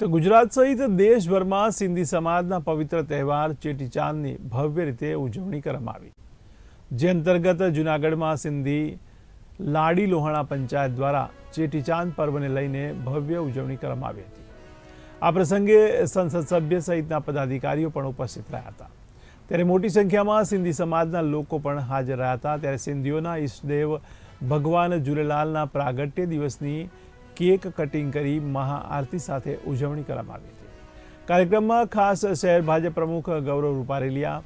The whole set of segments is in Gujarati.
તો ગુજરાત સહિત દેશભરમાં સિંધી સમાજના પવિત્ર તહેવાર ચેટીચાંદની ભવ્ય રીતે ઉજવણી કરવામાં આવી. જે અંતર્ગત જૂનાગઢમાં સિંધી લાડી લોહાણા પંચાયત દ્વારા ચેટીચાંદ પર્વને લઈને ભવ્ય ઉજવણી કરવામાં આવી હતી. આ પ્રસંગે સંસદ સભ્ય સહિતના પદાધિકારીઓ પણ ઉપસ્થિત રહ્યા હતા. ત્યારે મોટી સંખ્યામાં સિંધી સમાજના લોકો પણ હાજર રહ્યા હતા. ત્યારે સિંધીઓના ઈષ્ટદેવ ભગવાન ઝૂલેલાલના પ્રાગટ્ય દિવસની કેક કટિંગ કરી મહાઆરતી સાથે ઉજવણી કરવામાં આવી હતી. કાર્યક્રમમાં ખાસ શહેર ભાજપ પ્રમુખ ગૌરવ રૂપારેલિયા,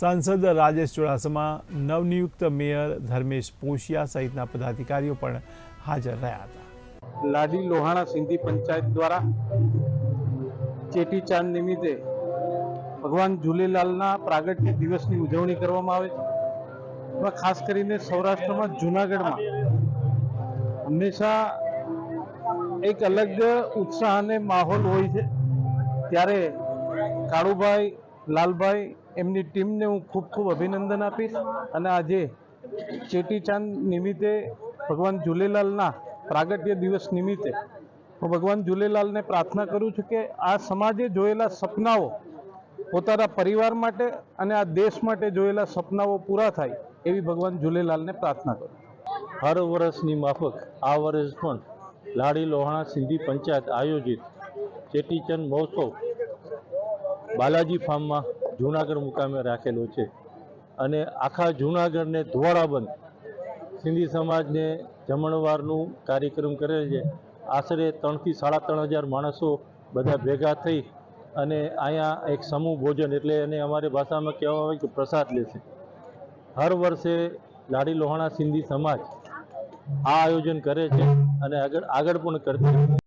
સાંસદ રાજેશ ચુડાસમા, નવનિયુક્ત મેયર ધર્મેશ પોશિયા સહિતના પદાધિકારીઓ પણ હાજર રહ્યા હતા. લાડી લોહાણા સિંધી પંચાયત દ્વારા ચેટીચાંદ નિમિત્તે ભગવાન ઝૂલેલાલના પ્રાગટ્ય દિવસની ઉજવણી કરવામાં આવે છે. ખાસ કરીને સૌરાષ્ટ્રમાં જૂનાગઢમાં હંમેશા એક અલગ ઉત્સાહ અને માહોલ હોય છે. ત્યારે કાળુભાઈ, લાલભાઈ એમની ટીમને હું ખૂબ ખૂબ અભિનંદન આપીશ અને આજે ચેટીચાંદ નિમિત્તે ભગવાન ઝૂલેલાલના પ્રાગટ્ય દિવસ નિમિત્તે હું ભગવાન ઝૂલેલાલને પ્રાર્થના કરું છું કે આ સમાજે જોયેલા સપનાઓ પોતાના પરિવાર માટે અને આ દેશ માટે જોયેલા સપનાઓ પૂરા થાય એવી ભગવાન ઝૂલેલાલને પ્રાર્થના કરું હર વર્ષની માફક આ વર્ષ પણ લાડી લોહાણા સિંધી પંચાયત આયોજિત ચેટીચંદ મહોત્સવ બાલાજી ફાર્મમાં જૂનાગઢ મુકામે રાખેલો છે. અને આખા જૂનાગઢને ધોળાબંધ સિંધી સમાજને જમણવારનું કાર્યક્રમ કરે છે. આશરે ત્રણથી સાડા ત્રણ હજાર માણસો બધા ભેગા થઈ અને અહીંયા એક સમૂહ ભોજન એટલે એને અમારી ભાષામાં કહેવામાં આવે કે પ્રસાદ લેશે. હર વર્ષે લાડી લોહાણા સિંધી સમાજ આ આયોજન કરે છે અને આગળ આગળ પણ કરશે.